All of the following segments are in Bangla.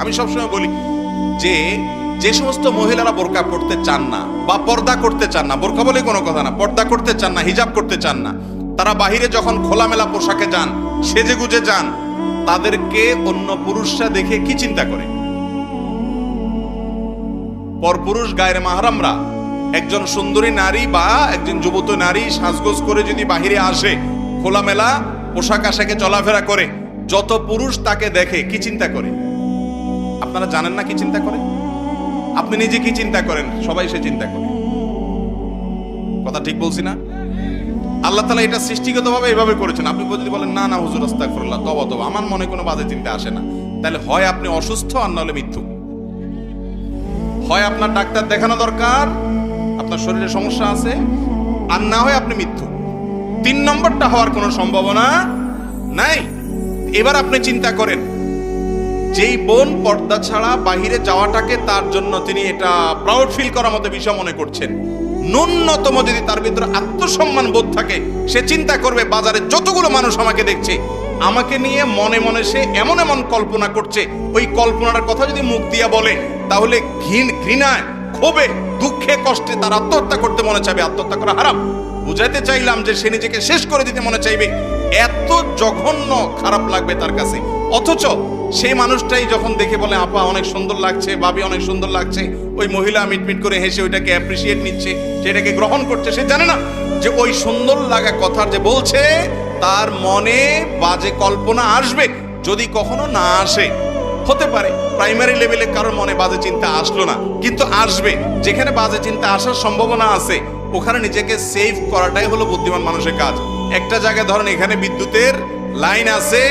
আমি সবসময় বলি যে যে সমস্ত মহিলারা বোরকা পড়তে চান না বা পর্দা করতে চান না, বোরকা বলে কোনো কথা না, পর্দা করতে চান না, হিজাব করতে চান না, তারা বাহিরে যখন খোলামেলা পোশাকে যান, সেজে গুজে যান, তাদেরকে অন্য পুরুষরা দেখে কি চিন্তা করে? পরপুরুষ গায়ের মাহারামরা, একজন সুন্দরী নারী বা একজন যুবত নারী সাজগোজ করে যদি বাহিরে আসে, খোলামেলা পোশাক আশাকে চলাফেরা করে, যত পুরুষ তাকে দেখে কি চিন্তা করে? আপনারা জানেন না কি চিন্তা করে? আপনি নিজে কি চিন্তা করেন? সবাই সে চিন্তা করে। কথা ঠিক বলছি না? আল্লাহ তালা এটা সৃষ্টিগতভাবে এভাবে করেছেন। আপনি যদি বলেন, না না, হুজুর, আস্তাগফিরুল্লাহ তবা তবা আমার মনে কোনো বাজে চিন্তা আসে না। তাহলে হয় আপনি অসুস্থ আর নাহলে মৃত্যু। হয় আপনার ডাক্তার দেখানো দরকার, আপনার শরীরে সমস্যা আছে, আর না হয় আপনি মৃত্যু। তিন নম্বরটা হওয়ার কোনো সম্ভাবনা নাই। এবার আপনি চিন্তা করেন যেই বোন পর্দা ছাড়া বাহিরে যাওয়াটাকে তার জন্য তিনি এটা প্রাউড ফিল করার মতো বিষয় মনে করছেন। ন্যূনতম যদি তার ভিতরে আত্মসম্মান বোধ থাকে, সে চিন্তা করবে, বাজারে যতগুলো মানুষ আমাকে দেখছে, আমাকে নিয়ে মনে মনে সে এমন এমন কল্পনা করছে। ওই কল্পনার কথা যদি মুখ দিয়া বলে, তাহলে ঘৃণ, ঘৃণায়, ক্ষোভে, দুঃখে, কষ্টে তার আত্মহত্যা করতে মনে চাইবে। আত্মহত্যা করা হারাম। বুঝাইতে চাইলাম যে সে নিজেকে শেষ করে দিতে মনে চাইবে। এত জঘন্য খারাপ লাগবে তার কাছে। অথচ সেই মানুষটাই যখন দেখে বলে, আপা, অনেক সুন্দর লাগছে বাবি অনেক সুন্দর লাগছে। ওই মহিলা মিটমিট করে হেসে ওইটাকে অ্যাপ্রিসিয়েট নিচ্ছে, সেটাকে গ্রহণ করছে। সে জানে না যে ওই সুন্দর লাগা কথার যে বলছে, তার মনে বাজে কল্পনা আসবে, যদি কখনো না আসে। হতে পারে প্রাইমারি লেভেলে কারোর মনে বাজে চিন্তা আসলো না, কিন্তু আসবে। যেখানে বাজে চিন্তা আসার সম্ভাবনা আছে, ওখানে নিজেকে সেভ করাটাই হলো বুদ্ধিমান মানুষের কাজ। একটা জায়গায় ধরেন এখানে বিদ্যুতের লাইন আছে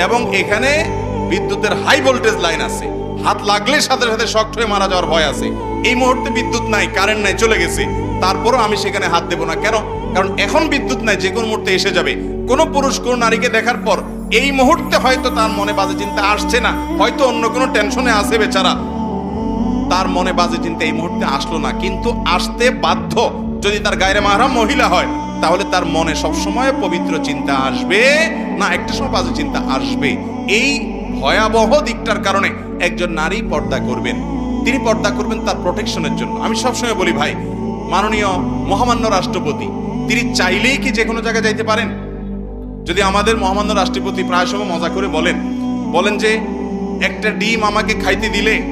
এবং এখানে বিদ্যুতের হাই ভোল্টেজ লাইন আছে। হাত লাগলে সাথে সাথে শক্ট হয়ে মারা যাওয়ার ভয় আছে। এই মুহূর্তে বিদ্যুৎ নাই কারেন্ট নাই, চলে গেছে। তারপরও আমি সেখানে হাত দেবো না। কেন? কারণ এখন বিদ্যুৎ নাই, যে কোনো মুহূর্তে এসে যাবে। কোনো পুরুষ, কোনো নারীকে দেখার পর এই মুহূর্তে হয়তো তার মনে বাজে চিন্তা আসছে না। হয়তো অন্য কোনো টেনশনে আছে বেচারা। তার মনে বাজে চিন্তা এই মুহূর্তে আসলো না। কিন্তু আসতে বাধ্য যদি তার গায়ের মাহারাম মহিলা হয় তাহলে তার মনে সবসময় পবিত্র চিন্তা আসবে? না, একটা সময় বাজে চিন্তা আসবে। এই ভয়াবহ দিকটার কারণে একজন নারী পর্দা করবেন। তিনি পর্দা করবেন তার প্রোটেকশনের জন্য। আমি সবসময় বলি, ভাই, মাননীয় মহামান্য রাষ্ট্রপতি, তিনি চাইলেই কি যে কোনো জায়গায় যাইতে পারেন? যদি আমাদের মহামান্য রাষ্ট্রপতি প্রায় সময় মজা করে বলেন বলেন যে, একটা ডিম আমাকে খাইতে দিলে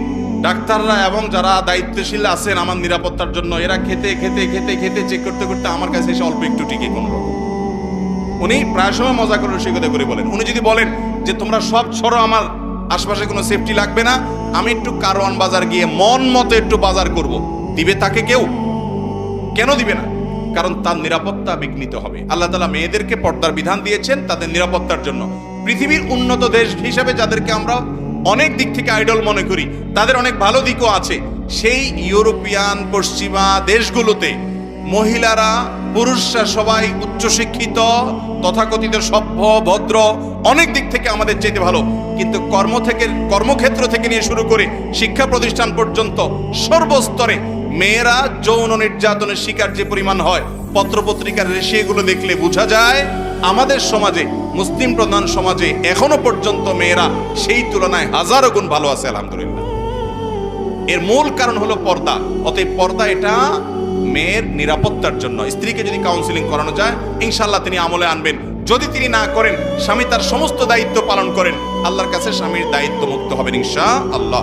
ডাক্তাররা এবং যারা দায়িত্বশীল আছেন আমার নিরাপত্তার জন্য, এরা খেতে খেতে খেতে খেতে চেক করতে করতে আমার কাছে এসে অল্প একটু টিকে কোনো রকম। উনি প্রায় সময় মজা করে রসিকতা করে বলেন। উনি যদি বলেন যে, তোমরা সব ছড়ো, আমার আশপাশে কোনো সেফটি লাগবে না, আমি একটু কারওয়ান বাজার গিয়ে মন মতো একটু বাজার করব। দিবে তাকে কেউ? কেন দিবে না? কারণ তার নিরাপত্তা বিঘ্নিত হবে। আল্লাহ তালা মেয়েদেরকে পর্দার বিধান দিয়েছেন তাদের নিরাপত্তার জন্য। পৃথিবীর উন্নত দেশ হিসাবে যাদেরকে আমরা অনেক দিক থেকে আইডল মনে করি। তাদের অনেক ভালো দিকও আছে। সেই ইউরোপিয়ান, পশ্চিমা দেশগুলোতে মহিলারা, পুরুষরা সবাই উচ্চশিক্ষিত, তথাকথিত, সভ্য, ভদ্র, অনেক দিক থেকে আমাদের চাইতে ভালো। কিন্তু কর্ম থেকে, কর্মক্ষেত্র থেকে নিয়ে শুরু করে শিক্ষা প্রতিষ্ঠান পর্যন্ত সর্বস্তরে মেয়েরা যৌন নির্যাতনের শিকার যে পরিমাণ হয়, পত্রপত্রিকার রেশিয়েগুলো দেখলে বোঝা যায় আমাদের সমাজে, মুসলিম প্রধান সমাজে এখনও পর্যন্ত মেয়েরা সেই তুলনায় হাজারো গুণ ভালো আছে, আলহামদুলিল্লাহ। এর মূল কারণ হলো পর্দা। অতএব পর্দা এটা মেয়ের নিরাপত্তার জন্য। স্ত্রীকে যদি কাউন্সিলিং করানো যায় ইনশাল্লাহ তিনি আমলে আনবেন। যদি তিনি না করেন, স্বামী তার সমস্ত দায়িত্ব পালন করেন, আল্লাহর কাছে স্বামীর দায়িত্ব মুক্ত হবেন ইনশা আল্লাহ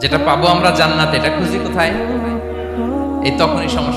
যেটা পাবো আমরা জান্নাতে এটা খুঁজি কোথায়? এই তখনই সমস্যা।